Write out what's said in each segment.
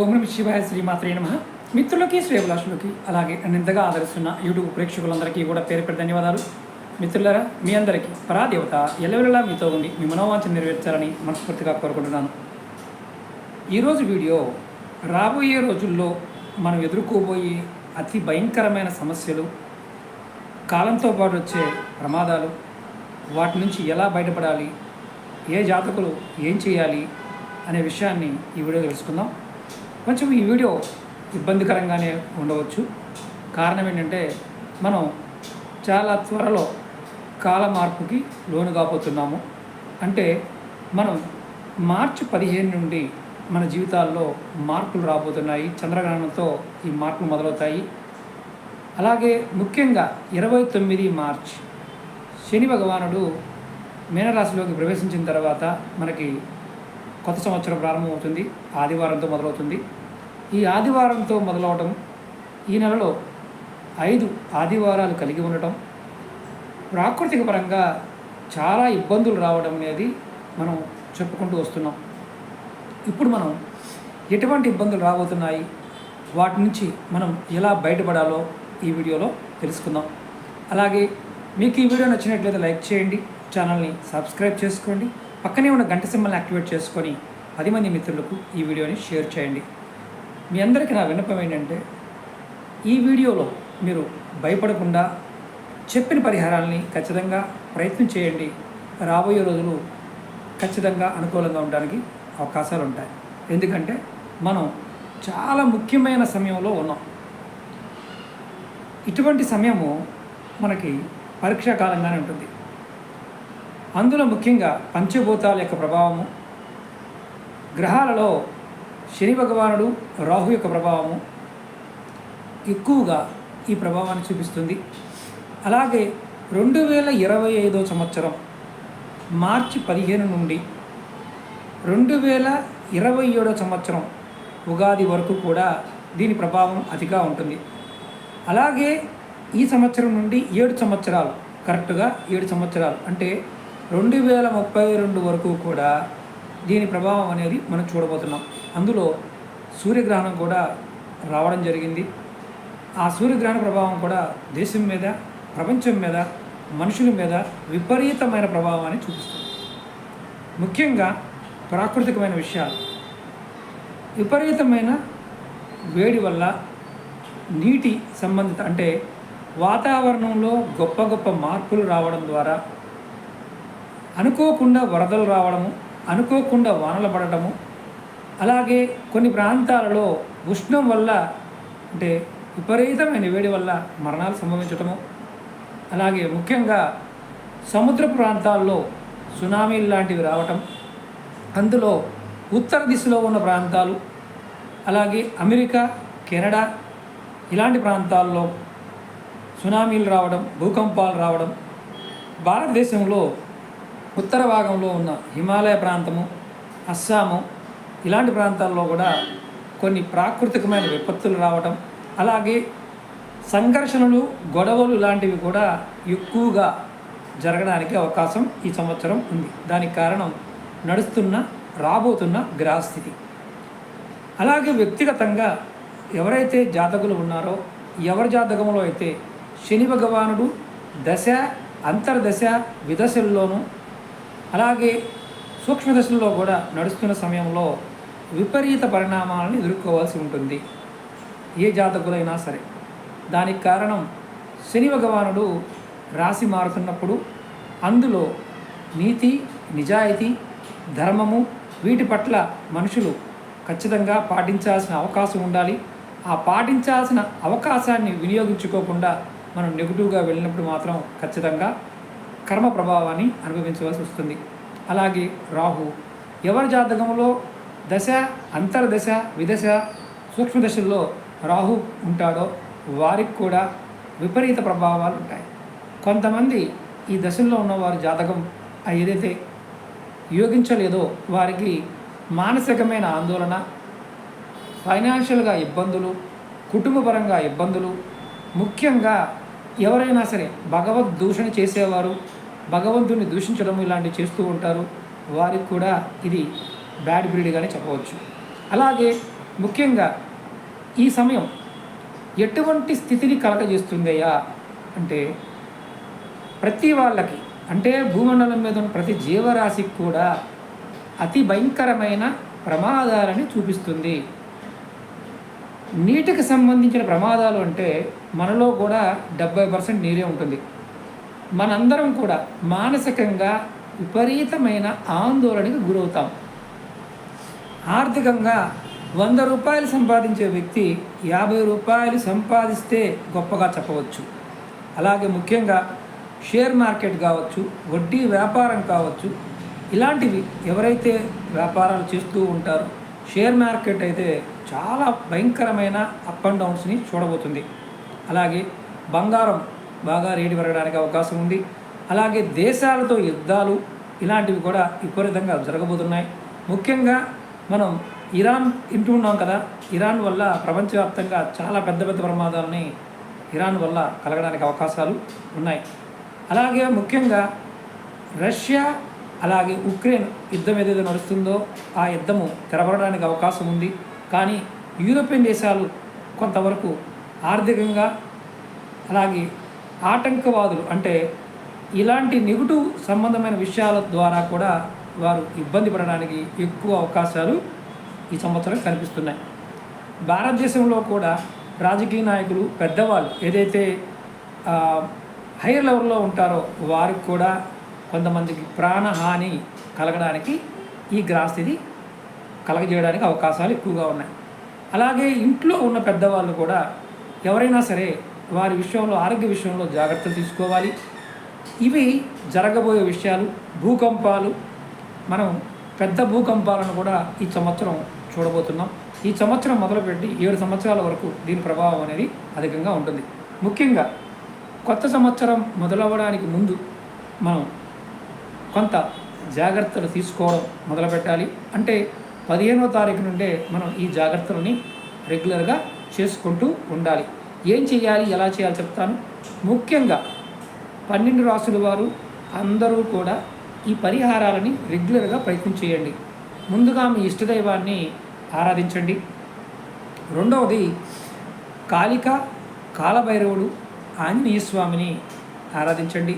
ఓం నమ శివాయ శ్రీమాత్రే నమ. మిత్రులకి శ్రేభిలాషులకి అలాగే నిందగా ఆదరిస్తున్న యూట్యూబ్ ప్రేక్షకులందరికీ కూడా పేరు పేరు ధన్యవాదాలు. మిత్రులరా మీ అందరికీ పరాదేవత ఎల్లవెల్లలా మీతో ఉండి మీ మనోవాంఛ నెరవేర్చాలని మనస్ఫూర్తిగా కోరుకుంటున్నాను. ఈరోజు వీడియో రాబోయే రోజుల్లో మనం ఎదుర్కోబోయే అతి భయంకరమైన సమస్యలు కాలంతో పాటు వచ్చే ప్రమాదాలు వాటి నుంచి ఎలా బయటపడాలి ఏ జాతకులు ఏం చేయాలి అనే విషయాన్ని ఈ వీడియో తెలుసుకుందాం. కొంచెం ఈ వీడియో ఇబ్బందికరంగానే ఉండవచ్చు. కారణం ఏంటంటే మనం చాలా త్వరలో కాల మార్పుకి లోను కాబోతున్నాము. అంటే మనం మార్చి పదిహేను నుండి మన జీవితాల్లో మార్పులు రాబోతున్నాయి. చంద్రగ్రహణంతో ఈ మార్పులు మొదలవుతాయి. అలాగే ముఖ్యంగా ఇరవై తొమ్మిది మార్చ్ శని భగవానుడు మీనరాశిలోకి ప్రవేశించిన తర్వాత మనకి కొత్త సంవత్సరం ప్రారంభమవుతుంది ఆదివారంతో మొదలవుతుంది. ఈ ఆదివారంతో మొదలవటం ఈ నెలలో ఐదు ఆదివారాలు కలిగి ఉండటం ప్రాకృతిక పరంగా చాలా ఇబ్బందులు రావడం అనేది మనం చెప్పుకుంటూ వస్తున్నాం. ఇప్పుడు మనం ఎటువంటి ఇబ్బందులు రాబోతున్నాయి వాటి నుంచి మనం ఎలా బయటపడాలో ఈ వీడియోలో తెలుసుకుందాం. అలాగే మీకు ఈ వీడియో నచ్చినట్లయితే లైక్ చేయండి ఛానల్ని సబ్స్క్రైబ్ చేసుకోండి పక్కనే ఉన్న గంట సింబల్ని యాక్టివేట్ చేసుకొని పది మంది మిత్రులకు ఈ వీడియోని షేర్ చేయండి. మీ అందరికీ నా విన్నపం ఏంటంటే ఈ వీడియోలో మీరు భయపడకుండా చెప్పిన పరిహారాలని ఖచ్చితంగా ప్రయత్నం చేయండి. రాబోయే రోజులు ఖచ్చితంగా అనుకూలంగా ఉండడానికి అవకాశాలు ఉంటాయి. ఎందుకంటే మనం చాలా ముఖ్యమైన సమయంలో ఉన్నాం. ఇటువంటి సమయము మనకి పరీక్షా కాలంగానే ఉంటుంది. అందులో ముఖ్యంగా పంచభూతాల యొక్క ప్రభావము గ్రహాలలో శని భగవానుడు రాహు యొక్క ప్రభావము ఎక్కువగా ఈ ప్రభావాన్ని చూపిస్తుంది. అలాగే రెండు వేల ఇరవై ఐదో సంవత్సరం మార్చి పదిహేను నుండి రెండు వేల ఇరవై ఏడో సంవత్సరం ఉగాది వరకు కూడా దీని ప్రభావం అతిగా ఉంటుంది. అలాగే ఈ సంవత్సరం నుండి ఏడు సంవత్సరాలు కరెక్ట్గా ఏడు సంవత్సరాలు అంటే రెండు వేల ముప్పై రెండు వరకు కూడా దీని ప్రభావం అనేది మనం చూడబోతున్నాం. అందులో సూర్యగ్రహణం కూడా రావడం జరిగింది. ఆ సూర్యగ్రహణ ప్రభావం కూడా దేశం మీద ప్రపంచం మీద మనుషుల మీద విపరీతమైన ప్రభావాన్ని చూపిస్తుంది. ముఖ్యంగా ప్రాకృతికమైన విషయాలు. విపరీతమైన వేడి వల్ల నీటి సంబంధిత అంటే వాతావరణంలో గొప్ప గొప్ప మార్పులు రావడం ద్వారా అనుకోకుండా వరదలు రావడము అనుకోకుండా వానలు పడటము అలాగే కొన్ని ప్రాంతాలలో ఉష్ణం వల్ల అంటే విపరీతమైన వేడి వల్ల మరణాలు సంభవించటము అలాగే ముఖ్యంగా సముద్ర ప్రాంతాల్లో సునామీలు లాంటివి రావటం అందులో ఉత్తర దిశలో ఉన్న ప్రాంతాలు అలాగే అమెరికా కెనడా ఇలాంటి ప్రాంతాల్లో సునామీలు రావడం భూకంపాలు రావడం భారతదేశంలో ఉత్తర భాగంలో ఉన్న హిమాలయ ప్రాంతము అస్సాము ఇలాంటి ప్రాంతాల్లో కూడా కొన్ని ప్రాకృతికమైన విపత్తులు రావటం అలాగే సంఘర్షణలు గొడవలు లాంటివి కూడా ఎక్కువగా జరగడానికి అవకాశం ఈ సంవత్సరం ఉంది. దానికి కారణం నడుస్తున్న రాబోతున్న గ్రహస్థితి. అలాగే వ్యక్తిగతంగా ఎవరైతే జాతకులు ఉన్నారో ఎవరి జాతకంలో అయితే శని భగవానుడు దశ అంతర్దశ విదశల్లోనూ అలాగే సూక్ష్మదశల్లో కూడా నడుస్తున్న సమయంలో విపరీత పరిణామాలను ఎదుర్కోవాల్సి ఉంటుంది. ఏ జాతకులైనా సరే. దానికి కారణం శని భగవానుడు రాశి మారుతున్నప్పుడు అందులో నీతి నిజాయితీ ధర్మము వీటి పట్ల మనుషులు ఖచ్చితంగా పాటించాల్సిన అవకాశం ఉండాలి. ఆ పాటించాల్సిన అవకాశాన్ని వినియోగించుకోకుండా మనం నెగిటివ్గా వెళ్ళినప్పుడు మాత్రం ఖచ్చితంగా కర్మ ప్రభావాన్ని అనుభవించవలసి వస్తుంది. అలాగే రాహు ఎవరి జాతకంలో దశ అంతర్దశ విదశ సూక్ష్మదశల్లో రాహు ఉంటాడో వారికి కూడా విపరీత ప్రభావాలు ఉంటాయి. కొంతమంది ఈ దశల్లో ఉన్న వారి జాతకం ఏదైతే యోగించలేదో వారికి మానసికమైన ఆందోళన ఫైనాన్షియల్గా ఇబ్బందులు కుటుంబపరంగా ఇబ్బందులు ముఖ్యంగా ఎవరైనా సరే భగవద్ దూషణ చేసేవారు భగవంతుని దూషించడం ఇలాంటివి చేస్తూ ఉంటారు. వారికి కూడా ఇది బ్యాడ్ బ్రీడ్గానే చెప్పవచ్చు. అలాగే ముఖ్యంగా ఈ సమయం ఎటువంటి స్థితిని కలగజేస్తుందయ్యా అంటే ప్రతి వాళ్ళకి అంటే భూమండలం మీద ఉన్న ప్రతి జీవరాశికి కూడా అతి భయంకరమైన ప్రమాదాలని చూపిస్తుంది. నీటికి సంబంధించిన ప్రమాదాలు అంటే మనలో కూడా డెబ్బై పర్సెంట్ నీరే ఉంటుంది. మనందరం కూడా మానసికంగా విపరీతమైన ఆందోళనకి గురవుతాం. ఆర్థికంగా వంద రూపాయలు సంపాదించే వ్యక్తి యాభై రూపాయలు సంపాదిస్తే గొప్పగా చెప్పవచ్చు. అలాగే ముఖ్యంగా షేర్ మార్కెట్ కావచ్చు వడ్డీ వ్యాపారం కావచ్చు ఇలాంటివి ఎవరైతే వ్యాపారాలు చేస్తూ ఉంటారో షేర్ మార్కెట్ అయితే చాలా భయంకరమైన అప్ అండ్ డౌన్స్ని చూడబోతుంది. అలాగే బంగారం బాగా రేటు పెరగడానికి అవకాశం ఉంది. అలాగే దేశాలతో యుద్ధాలు ఇలాంటివి కూడా విపరీతంగా జరగబోతున్నాయి. ముఖ్యంగా మనం ఇరాన్ వింటున్నాం కదా ఇరాన్ వల్ల ప్రపంచవ్యాప్తంగా చాలా పెద్ద పెద్ద ప్రమాదాలని ఇరాన్ వల్ల కలగడానికి అవకాశాలు ఉన్నాయి. అలాగే ముఖ్యంగా రష్యా అలాగే ఉక్రెయిన్ యుద్ధం ఏదైతే నడుస్తుందో ఆ యుద్ధము తెరబడడానికి అవకాశం ఉంది. కానీ యూరోపియన్ దేశాలు కొంతవరకు ఆర్థికంగా అలాగే ఆటంకవాదులు అంటే ఇలాంటి నెగిటివ్ సంబంధమైన విషయాల ద్వారా కూడా వారు ఇబ్బంది పడడానికి ఎక్కువ అవకాశాలు ఈ సంవత్సరం కనిపిస్తున్నాయి. భారతదేశంలో కూడా రాజకీయ నాయకులు పెద్దవాళ్ళు ఏదైతే హైయర్ లెవెల్లో ఉంటారో వారికి కూడా కొంతమందికి ప్రాణహాని కలగడానికి ఈ గ్రాస్థితి కలగజేయడానికి అవకాశాలు ఎక్కువగా ఉన్నాయి. అలాగే ఇంట్లో ఉన్న పెద్దవాళ్ళు కూడా ఎవరైనా సరే వారి విషయంలో ఆరోగ్య విషయంలో జాగ్రత్తలు తీసుకోవాలి. ఇవి జరగబోయే విషయాలు భూకంపాలు మనం పెద్ద భూకంపాలను కూడా ఈ సంవత్సరం చూడబోతున్నాం. ఈ సంవత్సరం మొదలుపెట్టి ఏడు సంవత్సరాల వరకు దీని ప్రభావం అనేది అధికంగా ఉంటుంది. ముఖ్యంగా కొత్త సంవత్సరం మొదలవ్వడానికి ముందు మనం కొంత జాగ్రత్తలు తీసుకోవడం మొదలుపెట్టాలి. అంటే పదిహేనో తారీఖు నుండే మనం ఈ జాగ్రత్తలని రెగ్యులర్గా చేసుకుంటూ ఉండాలి. ఏం చేయాలి ఎలా చేయాలి చెప్తాను. ముఖ్యంగా పన్నెండు రాసుల వారు అందరూ కూడా ఈ పరిహారాలని రెగ్యులర్గా ప్రయత్నం చేయండి. ముందుగా మీ ఇష్టదైవాన్ని ఆరాధించండి. రెండవది కాళిక కాలభైరవుడు ఆంజనేయ స్వామిని ఆరాధించండి.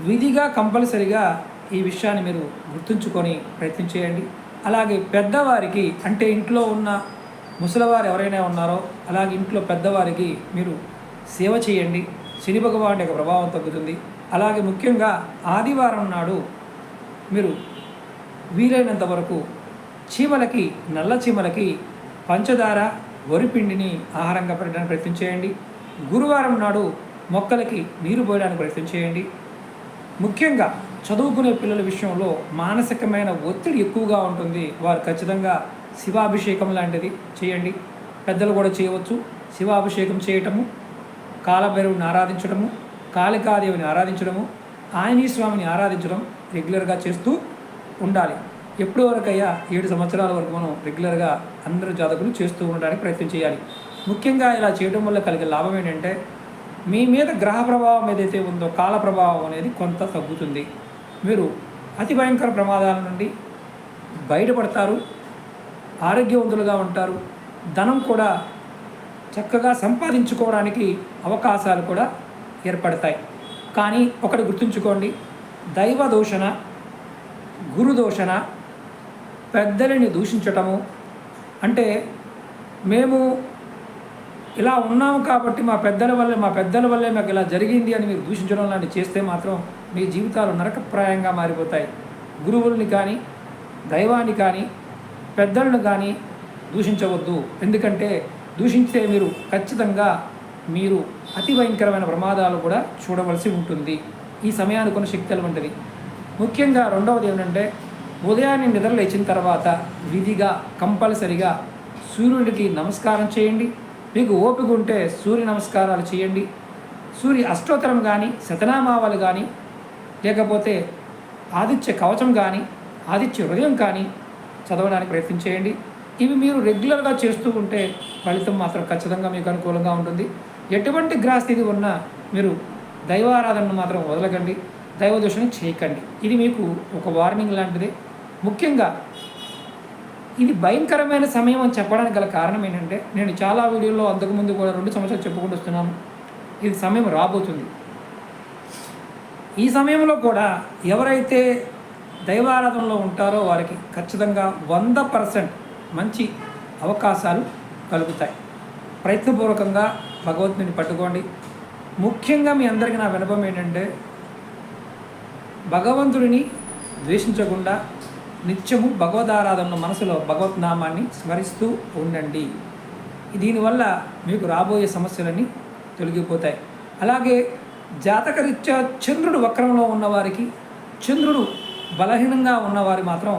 విధిగా కంపల్సరిగా ఈ విషయాన్ని మీరు గుర్తుంచుకొని ప్రయత్నం చేయండి. అలాగే పెద్దవారికి అంటే ఇంట్లో ఉన్న ముసలివారు ఎవరైనా ఉన్నారో అలాగే ఇంట్లో పెద్దవారికి మీరు సేవ చేయండి. శని భగవాన్ యొక్క ప్రభావం తగ్గుతుంది. అలాగే ముఖ్యంగా ఆదివారం నాడు మీరు వీలైనంత వరకు చీమలకి నల్ల చీమలకి పంచదార వరిపిండిని ఆహారంగా పెట్టడానికి ప్రయత్నం చేయండి. గురువారం నాడు మొక్కలకి నీరు పోయడానికి ప్రయత్నం చేయండి. ముఖ్యంగా చదువుకునే పిల్లల విషయంలో మానసికమైన ఒత్తిడి ఎక్కువగా ఉంటుంది. వారు ఖచ్చితంగా శివాభిషేకం లాంటిది చేయండి. పెద్దలు కూడా చేయవచ్చు. శివాభిషేకం చేయటము కాలభైరవుని ఆరాధించడము కాళికాదేవిని ఆరాధించడము ఆంజనేయ స్వామిని ఆరాధించడం రెగ్యులర్గా చేస్తూ ఉండాలి. ఎప్పటి వరకు అయ్యా ఏడు సంవత్సరాల వరకు మనం రెగ్యులర్గా అందరూ జాతకులు చేస్తూ ఉండడానికి ప్రయత్నం చేయాలి. ముఖ్యంగా ఇలా చేయడం వల్ల కలిగే లాభం ఏంటంటే మీ మీద గ్రహ ప్రభావం ఏదైతే ఉందో కాల ప్రభావం అనేది కొంత తగ్గుతుంది. మీరు అతి భయంకర ప్రమాదాల నుండి బయటపడతారు. ఆరోగ్యవంతులుగా ఉంటారు. ధనం కూడా చక్కగా సంపాదించుకోవడానికి అవకాశాలు కూడా ఏర్పడతాయి. కానీ ఒకటి గుర్తుంచుకోండి. దైవ దూషణ గురు దూషణ పెద్దలని దూషించటము. అంటే మేము ఇలా ఉన్నాము కాబట్టి మా పెద్దల వల్లే మా పెద్దల వల్లే మాకు ఇలా జరిగింది అని మీరు దూషించడం లాంటివి చేస్తే మాత్రం మీ జీవితాలు నరకప్రాయంగా మారిపోతాయి. గురువుల్ని కానీ దైవాన్ని కానీ పెద్దలను కానీ దూషించవద్దు. ఎందుకంటే దూషించే మీరు ఖచ్చితంగా మీరు అతి భయంకరమైన ప్రమాదాలు కూడా చూడవలసి ఉంటుంది. ఈ సమయానికి ఉన్న శక్తులు వంటిది ముఖ్యంగా రెండవది ఏంటంటే ఉదయాన్నే నిద్ర లేచిన తర్వాత విధిగా కంపల్సరిగా సూర్యుడికి నమస్కారం చేయండి. మీకు ఓపిక ఉంటే సూర్య నమస్కారాలు చేయండి. సూర్య అష్టోత్తరం కానీ శతనామావాలు కానీ లేకపోతే ఆదిత్య కవచం కానీ ఆదిత్య హృదయం కానీ చదవడానికి ప్రయత్నం చేయండి. ఇవి మీరు రెగ్యులర్గా చేస్తూ ఉంటే ఫలితం మాత్రం ఖచ్చితంగా మీకు అనుకూలంగా ఉంటుంది. ఎటువంటి గ్రహస్థితి ఉన్నా మీరు దైవారాధనను మాత్రం వదలకండి. దైవదోషణ చేయకండి. ఇది మీకు ఒక వార్నింగ్ లాంటిది. ముఖ్యంగా ఇది భయంకరమైన సమయం అని చెప్పడానికి గల కారణం ఏంటంటే నేను చాలా వీడియోలో అంతకుముందు కూడా రెండు సంవత్సరాలు చెప్పుకుంటూ వస్తున్నాను. ఇది సమయం రాబోతుంది. ఈ సమయంలో కూడా ఎవరైతే దైవారాధనలో ఉంటారో వారికి ఖచ్చితంగా వంద పర్సెంట్ మంచి అవకాశాలు కలుగుతాయి. ప్రయత్నపూర్వకంగా భగవంతుని పట్టుకోండి. ముఖ్యంగా మీ అందరికీ నా వినపం ఏంటంటే భగవంతుడిని ద్వేషించకుండా నిత్యము భగవదారాధనలో మనసులో భగవత్ నామాన్ని స్మరిస్తూ ఉండండి. దీనివల్ల మీకు రాబోయే సమస్యలన్నీ తొలగిపోతాయి. అలాగే జాతకరీత్యా చంద్రుడు వక్రంలో ఉన్నవారికి చంద్రుడు బలహీనంగా ఉన్నవారు మాత్రం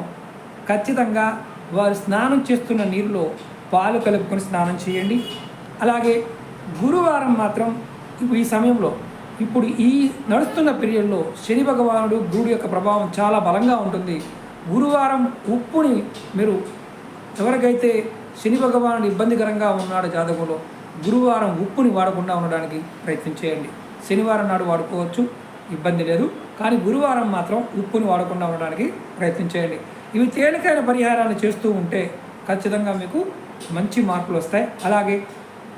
ఖచ్చితంగా వారు స్నానం చేస్తున్న నీరులో పాలు కలుపుకొని స్నానం చేయండి. అలాగే గురువారం మాత్రం ఈ సమయంలో ఇప్పుడు ఈ నడుస్తున్న పీరియడ్లో శని భగవానుడు గురుడు యొక్క ప్రభావం చాలా బలంగా ఉంటుంది. గురువారం ఉప్పుని మీరు ఎవరికైతే శని భగవానుడు ఇబ్బందికరంగా ఉన్నాడు జాతకంలో గురువారం ఉప్పుని వాడకుండా ఉండడానికి ప్రయత్నం చేయండి. శనివారం నాడు వాడుకోవచ్చు. ఇబ్బంది లేదు. కానీ గురువారం మాత్రం ఉప్పుని వాడకుండా ఉండడానికి ప్రయత్నం చేయండి. ఇవి తేలికైన పరిహారాన్ని చేస్తూ ఉంటే ఖచ్చితంగా మీకు మంచి మార్పులు వస్తాయి. అలాగే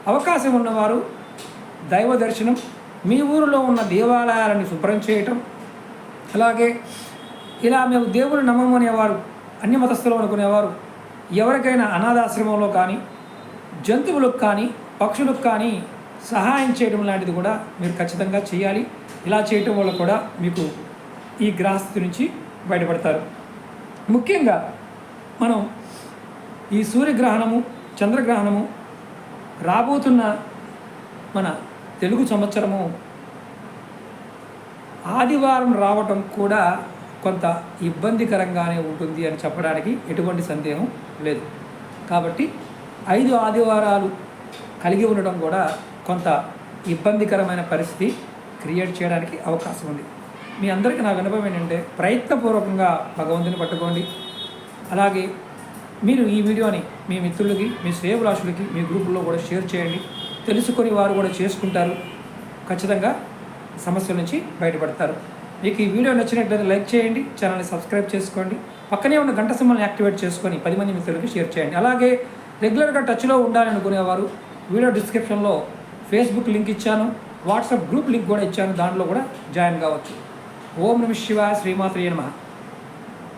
అవకాశం ఉన్నవారు దైవ దర్శనం మీ ఊరిలో ఉన్న దేవాలయాలను శుభ్రం చేయటం అలాగే ఇలా మేము దేవుడు నమ్మమనేవారు అనేవారు మతస్థులు అనుకునేవారు ఎవరికైనా అనాథాశ్రమంలో కానీ జంతువులకు కానీ పక్షులకు కానీ సహాయం చేయడం లాంటిది కూడా మీరు ఖచ్చితంగా చేయాలి. ఇలా చేయటం వల్ల కూడా మీకు ఈ గ్రహస్థితి నుంచి బయటపడతారు. ముఖ్యంగా మనం ఈ సూర్యగ్రహణము చంద్రగ్రహణము రాబోతున్న మన తెలుగు సంవత్సరము ఆదివారం రావటం కూడా కొంత ఇబ్బందికరంగానే ఉంటుంది అని చెప్పడానికి ఎటువంటి సందేహం లేదు. కాబట్టి ఐదు ఆదివారాలు కలిగి ఉండడం కూడా కొంత ఇబ్బందికరమైన పరిస్థితి క్రియేట్ చేయడానికి అవకాశం ఉంది. మీ అందరికీ నా వినపం ఏంటంటే ప్రయత్నపూర్వకంగా భగవంతుని పట్టుకోండి. అలాగే మీరు ఈ వీడియోని మీ మిత్రులకి మీ శ్రేయభిలాషులకి మీ గ్రూపుల్లో కూడా షేర్ చేయండి. తెలుసుకొని వారు కూడా చేసుకుంటారు. ఖచ్చితంగా సమస్యల నుంచి బయటపడతారు. మీకు ఈ వీడియో నచ్చినట్లయితే లైక్ చేయండి ఛానల్ని సబ్స్క్రైబ్ చేసుకోండి. పక్కనే ఉన్న గంట సింబల్ని యాక్టివేట్ చేసుకొని పది మంది మిత్రులకి షేర్ చేయండి. అలాగే రెగ్యులర్గా టచ్లో ఉండాలనుకునేవారు వీడియో డిస్క్రిప్షన్లో ఫేస్బుక్ లింక్ ఇచ్చాను. వాట్సాప్ గ్రూప్ లింక్ కూడా ఇచ్చాను. దాంట్లో కూడా జాయిన్ కావచ్చు. ఓం నమ శివ శ్రీమాత్రి నమ.